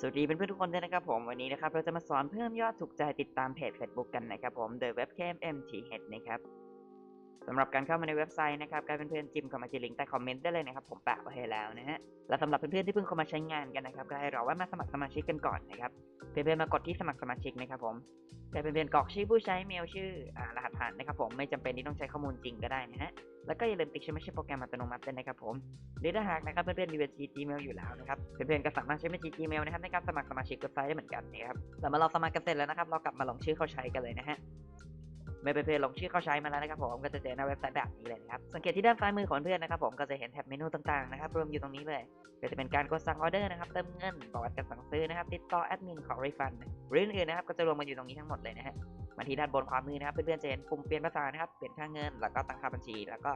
สวัสดีเพื่อนๆทุกคนด้วยนะครับผมวันนี้นะครับเราจะมาสอนเพิ่มยอดถูกใจติดตามเพจ Facebook กันนะครับผมโดยเว็บ KMMTH นะครับ สำหรับการเข้ามาในเว็บไซต์นะครับการเพื่อนๆจิ้มเข้ามาที่ลิงก์ใต้คอมเมนต์ได้เลยนะครับผมแปะไว้ให้แล้วนะฮะและสำหรับเพื่อนๆที่เพิ่งเข้ามาใช้งานกันนะครับก็ให้เราว่ามาสมัครสมาชิกกันก่อนนะครับเพื่อนๆมากดที่สมัครสมาชิกนะครับผมแต่เพื่อนๆกรอกชื่อผู้ใช้เมลชื่ออรหัสผ่านนะครับผมไม่จำเป็นที่ต้องใช้ข้อมูลจริงก็ได้นะฮะแล้วก็อย่าลืมติ๊กชื่อไม่ใช่โปรแกรมอัตโนมัติด้วยนะครับผมหรือถ้าหากนะครับเพื่อนๆมีบัญชี Gmail อยู่แล้วนะครับเพื่อนๆก็สามารถใช้บัญชี Gmail นะครับในการสมัครสมาชิกเว็บไซต์ได้เหมือนกันนะครับแต่เมื่อเราสมัครกันเสร็จแล้วนะครับเรากลับมาลงชื่อเข้าใช้กันเลยนะฮะ เมื่เพื่อนลงชื่อเข้าใช้มาแล้วนะครับผมก็จะเจอหน้าเว็บไซต์แบบนี้เลยนะครับสังเกตที่ด้านซ้ายมือของเพื่อนนะครับผมก็จะเห็นแท็บเมนูต่างๆนะครับรวมอยู่ตรงนี้เลยก็จะเป็นการกดสั่งออเดอร์นะครับเติมเงินประวัติการสั่งซื้อนะครับติดต่อแอดมินขอรีฟันหรืออื่นๆนะครับก็จะรวมกันอยู่ตรงนี้ทั้งหมดเลยนะฮะมาที่ด้านบนขวามือนะครับเพื่อนๆจะเห็นปุ่มเปลี่ยนภาษานะครับเปลี่ยนค่าเงิน แล้วก็ตั้งค่าบัญชี แล้วก็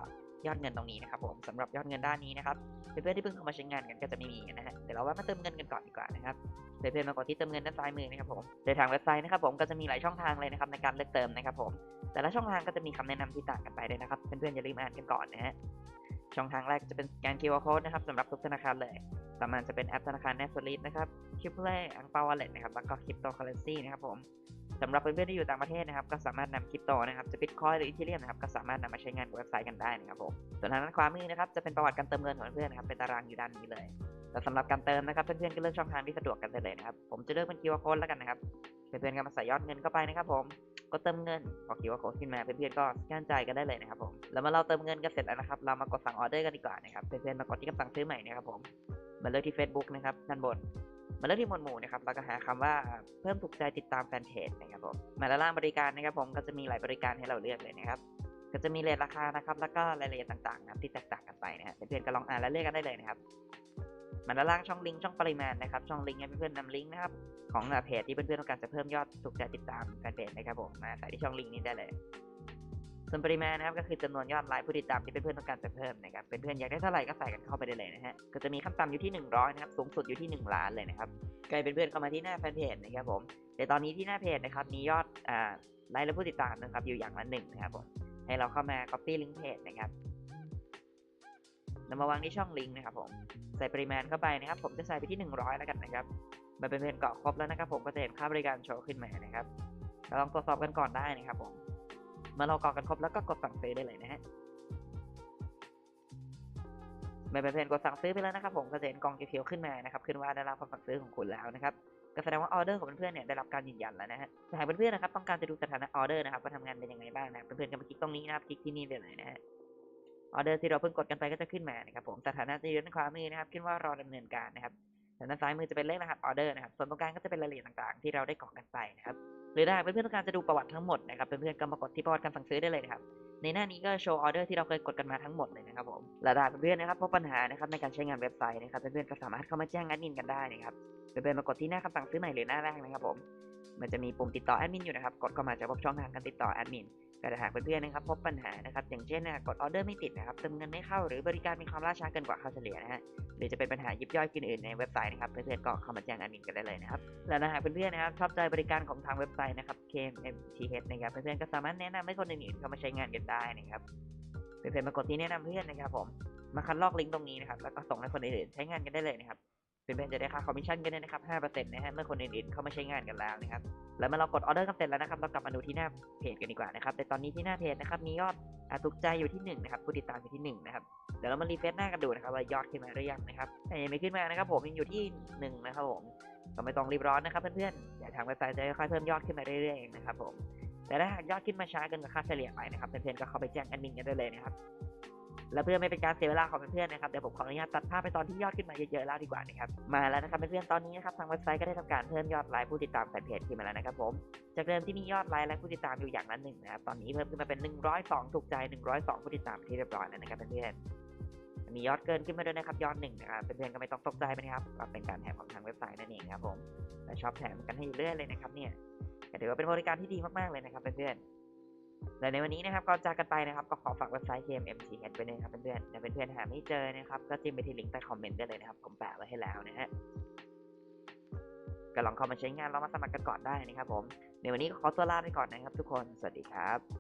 ยอดเงินตรงนี้นะครับผมสำหรับยอดเงินด้านนี้นะครับเพื่อนๆที่เพิ่งเข้ามาใช้งานกันก็จะไม่มีนะฮะเดี๋ยวเราว่ามาเติมเงินกันก่อนดีกว่านะครับเพื่อนๆมากดที่เติมเงินด้านซ้ายมือนะครับผมโดยทางเว็บไซต์นะครับผมก็จะมีหลายช่องทางเลยนะครับในการเลือกเติมนะครับผมแต่ละช่องทางก็จะมีคำแนะนำที่ต่างกันไปด้วยนะครับเพื่อนๆอย่าลืมอ่านกันก่อนนะฮะช่องทางแรกจะเป็นสแกน QR code นะครับสำหรับทุกธนาคารเลยต่อมาจะเป็นแอปธนาคาร n e t f l i t นะครับ c r y p t o อังเปา Wallet นะครับแล้วก็ Cryptocurrency นะครับผม สำหรับเพื่อนๆที่อยู่ต่างประเทศนะครับก็สามารถนำคริปโตนะครับจะบิตคอยหรืออีเทเรียมนะครับก็สามารถนำมาใช้งานบนเว็บไซต์กันได้นะครับผมส่วนทางด้านขวามือนะครับจะเป็นประวัติการเติมเงินของเพื่อนๆนะครับเป็นตารางอยู่ด้านนี้เลยแต่สำหรับการเติมนะครับเพื่อนๆก็เลือกช่องทางที่สะดวกกันได้เลยนะครับผมจะเลือกเป็น QR code แล้วกันนะครับเพื่อนๆก็มาใส่ยอดเงินเข้าไปนะครับผมก็เติมเงินพอ QR code ขึ้นมาเพื่อนๆก็สแกนจ่ายกันได้เลยนะครับผมแล้วเมื่อเราเติมเงินกันเสร็จแล้วนะครับเรามากดสั่งออเดอร์กันดีกว่านะครับเพื่อนๆมากดที่คำสั่งซื้อใหม่นะครับผมมาเลือกที่ Facebook นะครับด้านบน มาเลือกที่หมวดหมู่นะครับแล้วก็หาคำว่าเพิ่มถูกใจติดตามแฟนเพจนะครับผมมาด้านล่างบริการนะครับผมก็จะมีหลายบริการให้เราเลือกเลยนะครับก็จะมีเรทราคานะครับ แล้วก็รายละเอียดต่างๆนะครับที่แตกต่างกันไปนะฮะเพื่อนๆก็ลองอ่านและเลือกกันได้เลยนะครับมาด้านล่างช่องลิงก์ช่องปริมาณนะครับช่องลิงก์ให้เพื่อนๆนำลิงก์นะครับของเพจที่เพื่อนๆต้องการจะเพิ่มยอดถูกใจติดตามแฟนเพจนะครับผมมาใส่ที่ช่องลิงก์นี้ได้เลย ส่วนปริมาณนะครับก็คือจำนวนยอดไลค์ผู้ติดตามที่เพื่อนๆต้องการจะเพิ่มนะครับเพื่อนๆอยากได้เท่าไหร่ก็ใส่กันเข้าไปได้เลยนะฮะก็จะมีขั้นต่ำอยู่ที่ 100นะครับสูงสุดอยู่ที่ 1 ล้านเลยนะครับใครเป็นเพื่อนเข้ามาที่หน้าแฟนเพจนะครับผมแต่ตอนนี้ที่หน้าเพจนะครับมียอดอ่าไลค์และผู้ติดตามนะครับอยู่อย่างละหนึ่งนะครับผมให้เราเข้ามา copy ลิงก์เพจนะครับนำมาวางที่ช่องลิงก์นะครับผมใส่ปริมาณเข้าไปนะครับ ผมจะใส่ไปที่ 100 แล้วกันนะครับมาเป็นเพื่อนเกาะครบแล้วนะครับผมก็จะเห็นค่าบริการโชว์ขึ้นมานะครับลองตรวจสอบกันก่อนได้นะครับผม มื่อเรากอกันครบแล้วก็กดสั่งซื้อได้เลยนะฮะเมื่อเป็นเพนกดสั่งซื้อไปแล้วนะครับผมก็จะเห็นกล่องเขียวๆขึ้นมานะครับขึ้นว่าได้รับคำสั่งซื้อของคุณแล้วนะครับก็แสดงว่าออเดอร์ของเพื่อนๆเนี่ยได้รับการยืนยันแล้วนะฮะหากเพื่อนๆนะครับต้องการจะดูสถานะออเดอร์นะครับว่าทำงานเป็นยังไงบ้างนะเพื่อนๆก็มาคลิกตรงนี้นะครับคลิกที่นี่เลยนะฮะออเดอร์ที่เราเพิ่งกดกันไปก็จะขึ้นมานะครับผมสถานะจะอยู่ด้านขวามือนะครับขึ้นว่ารอดำเนินการนะครับ ส่วนด้านซ้ายมือจะเป็นเลขรหัสออเดอร์นะครับ ส่วนตรงกลางก็จะเป็นรายละเอียดต่างๆ ที่เราได้กรอกกันไปนะครับ หรือถ้าเพื่อนๆต้องการจะดูประวัติทั้งหมดนะครับ เพื่อนๆก็มากดที่ประวัติการสั่งซื้อได้เลยนะครับ ในหน้านี้ก็โชว์ออเดอร์ที่เราเคยกดกันมาทั้งหมดเลยนะครับผม และถ้าเพื่อนๆนะครับพบปัญหานะครับในการใช้งานเว็บไซต์นะครับ เพื่อนๆก็สามารถเข้ามาแจ้งแอดมินกันได้นะครับ เพื่อนๆมากดที่หน้าคำสั่งซื้อใหม่หรือหน้าแรกนะครับผม มันจะมีปุ่มติดต่อแอดมินอยู่นะครับ กดเข้ามาจะพบช่องทางการติดต่อแอดมิน แต่หากเพื่อนๆนะครับพบปัญหานะครับอย่างเช่นนะกดออเดอร์ไม่ติดนะครับเติมเงินไม่เข้าหรือบริการมีความล่าช้าเกินกว่าค่าเฉลี่ยนะฮะหรือจะเป็นปัญหายิบย่อยอื่นๆในเว็บไซต์นะครับเพื่อนๆก็เข้ามาแจ้งแอดมินกันได้เลยนะครับและหากเพื่อนๆนะครับชอบใจบริการของทางเว็บไซต์นะครับ KMTH นะครับเพื่อนๆก็สามารถแนะนำให้คนอื่นๆเข้ามาใช้งานกันได้นะครับเพื่อนๆมากดที่แนะนำเพื่อนนะครับผมมาคัดลอกลิงก์ตรงนี้นะครับแล้วก็ส่งให้คนอื่นๆใช้งานกันได้เลยนะครับ เพื่อนๆจะได้ค่าคอมมิชชั่นกันด้วยนะครับ 5%นะฮะ เมื่อคนอื่นๆ เข้ามาใช้งานกันแล้วนะครับ แล้วเมื่อเรากดออเดอร์กันเสร็จแล้วนะครับ เรากลับมาดูที่หน้าเพจกันดีกว่านะครับ แต่ตอนนี้ที่หน้าเพจนะครับ มียอดถูกใจอยู่ที่หนึ่งนะครับผู้ติดตามอยู่ที่หนึ่งนะครับ เดี๋ยวเรามารีเฟซหน้ากันดูนะครับว่ายอดขึ้นมาหรือยังนะครับแต่ยังไม่ขึ้นมานะครับ ผมยังอยู่ที่หนึ่งนะครับผมก็ไม่ต้องรีบร้อนนะครับเพื่อนๆเดี๋ยวทางเว็บไซต์จะค่อยๆเพิ่มยอดขึ้นมาเรื่อยๆเองนะครับผมแต่ถ้าหากยอดขึ้นมาช้าเกินกว่าค่าเฉลี่ยไปนะครับเพื่อนๆก็เข้าไปแจ้งแอดมินกันได้เลยนะครับ แล้วเพื่อไม่เป็นการเสียเวลาของเพื่อนๆนะครับเดี๋ยวผมขออนุญาตตัดภาพไปตอนที่ยอดขึ้นมาเยอะๆแล้วดีกว่านะครับมาแล้วนะครับเพื่อนๆตอนนี้นะครับทางเว็บไซต์ก็ได้ทำการเพิ่มยอดไลค์ผู้ติดตามแฟนเพจขึ้นมาแล้วนะครับผมจากเดิมที่มียอดไลค์และผู้ติดตามอยู่อย่างละหนึ่งนะครับตอนนี้เพิ่มขึ้นมาเป็น 102 ถูกใจ 102 ผู้ติดตามที่เรียบร้อยแล้วนะครับเพื่อนๆมียอดเกินขึ้นมาด้วยนะครับยอดหนึ่งนะครับเพื่อนๆก็ไม่ต้องตกใจไปนะครับเป็นการแถมของทางเว็บไซต์นั่นเองครับผมและชอบแถมกันให้อยู่เรื่อยเลยนะครับเนี่ยถือว่าเป็นบริการที่ดีมากๆเลยนะครับเพื่อนๆ และในวันนี้นะครับก่อนจากกันไปนะครับ ก็ขอฝากเว็บไซต์ KMMTH ไปเลยนะครับเพื่อนๆแต่เพื่อนๆหาไม่เจอนะครับ ก็จิ้มไปที่ลิงก์ใต้คอมเมนต์ได้เลยนะครับ ผมแปะไว้ให้แล้วนะฮะก็ลองเข้ามาใช้งานลองมาสมัครกันก่อนได้นะครับผม ในวันนี้ก็ขอตัวลาไปก่อนนะครับทุกคน สวัสดีครับ